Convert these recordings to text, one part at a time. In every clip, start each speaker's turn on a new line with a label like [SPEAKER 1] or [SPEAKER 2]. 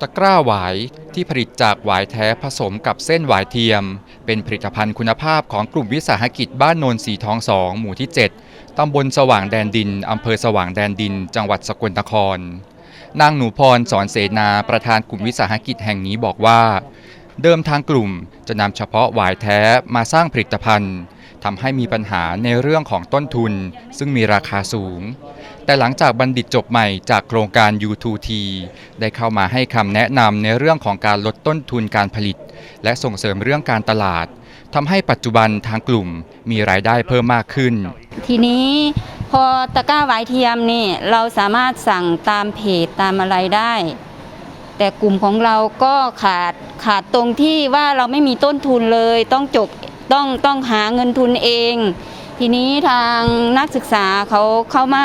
[SPEAKER 1] ตะกร้าหวายที่ผลิตจากหวายแท้ผสมกับเส้นหวายเทียม เป็นผลิตภัณฑ์คุณภาพของกลุ่มวิสาหกิจบ้านโนนสีทองสองหมู่ที่ 7 ตำบลสว่างแดนดิน อำเภอสว่างแดนดิน จังหวัดสกลนคร นางหนูพรสอนเสนาประธานกลุ่มวิสาหกิจแห่งนี้บอกว่า เดิมทางกลุ่มจะนำเฉพาะหวายแท้มาสร้างผลิตภัณฑ์ทำให้มีปัญหาในเรื่องของต้นทุน ซึ่งมีราคาสูง แต่หลังจากบัณฑิตจบใหม่จากโครงการ U2T ได้เข้ามาให้คำแนะนำในเรื่องของการลดต้นทุนการผลิต และส่งเสริมเรื่องการตลาดทำให้ปัจจุบันทางกลุ่มมีรายได้เพิ่มมากขึ้น
[SPEAKER 2] ทีนี้พอตะกร้าหวายเทียมนี่เราสามารถสั่งตามเพจตามอะไรได้ แต่กลุ่มของเราก็ขาดขาดตรงที่ว่าเราไม่มีต้นทุนเลย ต้องจบต้องต้องหาเงินทุนเอง ทีนี้ทางนักศึกษาเขาเข้ามา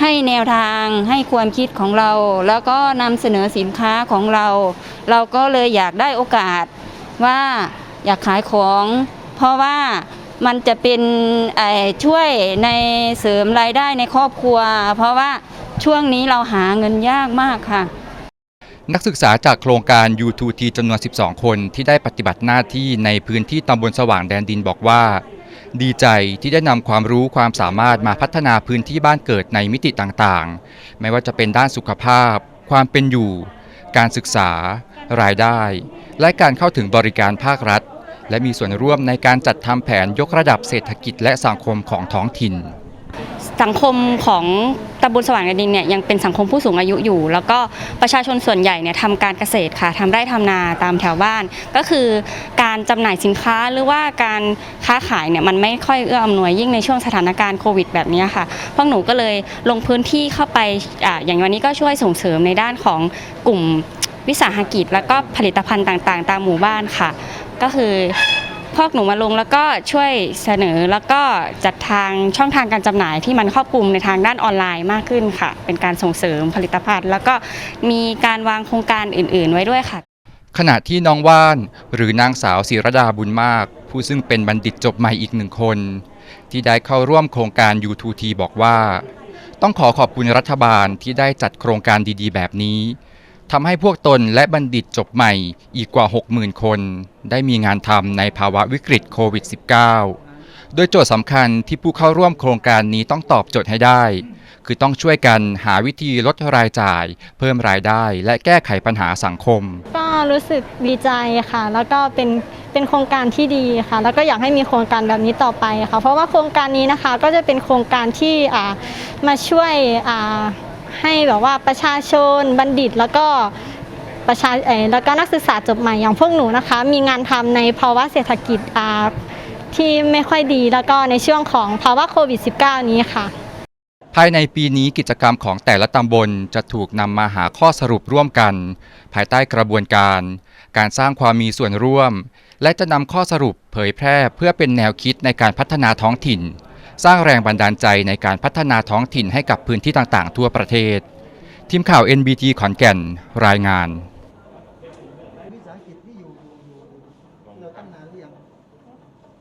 [SPEAKER 2] ให้แนวทางให้ความคิดของเรา แล้วก็นำเสนอสินค้าของเรา เราก็เลยอยากได้โอกาสว่าอยากขายของ เพราะว่ามันจะเป็นช่วยในเสริมรายได้ในครอบครัว เพราะว่าช่วงนี้เราหาเงินยากมากค่ะ
[SPEAKER 1] นักศึกษาจากโครงการ U2T จำนวน 12 คนที่ได้ปฏิบัติหน้าที่ในพื้นที่ตำบลสว่างแดนดินบอกว่า ดีใจที่ได้นำความรู้ความสามารถมาพัฒนาพื้นที่บ้านเกิดในมิติต่างๆ ไม่ว่าจะเป็นด้านสุขภาพ ความเป็นอยู่ การศึกษา รายได้ และการเข้าถึงบริการภาครัฐ และมีส่วนร่วมในการจัดทำแผนยกระดับเศรษฐกิจและสังคมของท้องถิ่น
[SPEAKER 3] สังคมของตำบลสว่างแดนดินเนี่ยยังเป็นสังคมผู้สูงอายุอยู่ แล้วก็ประชาชนส่วนใหญ่เนี่ยทำการเกษตรค่ะทำไร่ทำนาตามแถวบ้าน ก็คือ การจำหน่ายสินค้าหรือว่าการค้าขายเนี่ยมันไม่ค่อยเอื้ออำนวยยิ่งในช่วงสถานการณ์โควิดแบบนี้ค่ะพวกหนูก็เลยลงพื้นที่เข้าไปออย่างวันนี้ก็ช่วยส่งเสริมในด้านของกลุ่มวิสาหกิจ แล้วก็ผลิตภัณฑ์ต่างๆ ตามหมู่บ้านค่ะ ก็คือพวกหนูมาลงแล้วก็ช่วยเสนอแล้วก็จัดทางช่องทางการจำหน่ายที่มันครอบคลุมในทางด้านออนไลน์มากขึ้นค่ะ เป็นการส่งเสริมผลิตภัณฑ์ แล้วก็มีการวางโครงการอื่น ๆ ไว้ด้วยค่ะ
[SPEAKER 1] ขณะที่น้องว่านหรือนางสาวศิรดาบุญมาก ผู้ซึ่งเป็นบัณฑิตจบใหม่อีกหนึ่งคน ที่ได้เข้าร่วมโครงการ U2T บอกว่า ต้องขอขอบคุณรัฐบาลที่ได้จัดโครงการดีๆ แบบนี้ทำให้พวกตนและบัณฑิตจบใหม่อีกกว่า 60,000 คน ได้มีงานทำในภาวะวิกฤตโควิด -19 โดยโจทย์สำคัญที่ผู้เข้าร่วมโครงการนี้ต้องตอบโจทย์ให้ได้ คือต้องช่วยกันหาวิธีลดรายจ่าย เพิ่มรายได้ และแก้ไขปัญหาสังคม
[SPEAKER 4] ก็ รู้สึกดีใจค่ะ แล้วก็เป็นเป็นโครงการที่ดีค่ะ แล้วก็อยากให้มีโครงการแบบนี้ต่อไปค่ะ เพราะว่าโครงการนี้นะคะก็จะเป็นโครงการที่มาช่วยให้แบบว่าประชาชนบัณฑิตแล้วก็ประชาแล้วก็นักศึกษาจบใหม่อย่างพวกหนูนะคะ มีงานทำในภาวะเศรษฐกิจที่ไม่ค่อยดีแล้วก็ในช่วงของภาวะโควิด -19 นี้ค่ะ
[SPEAKER 1] ภายในปีนี้กิจกรรมของแต่ละตำบลจะถูกนำมาหาข้อสรุปร่วมกัน ภายใต้กระบวนการ การสร้างความมีส่วนร่วม และจะนำข้อสรุปเผยแพร่เพื่อเป็นแนวคิดในการพัฒนาท้องถิ่น สร้างแรงบันดาลใจในการพัฒนาท้องถิ่นให้กับพื้นที่ต่างๆ ทั่วประเทศ ทีมข่าว NBT ขอนแก่น รายงาน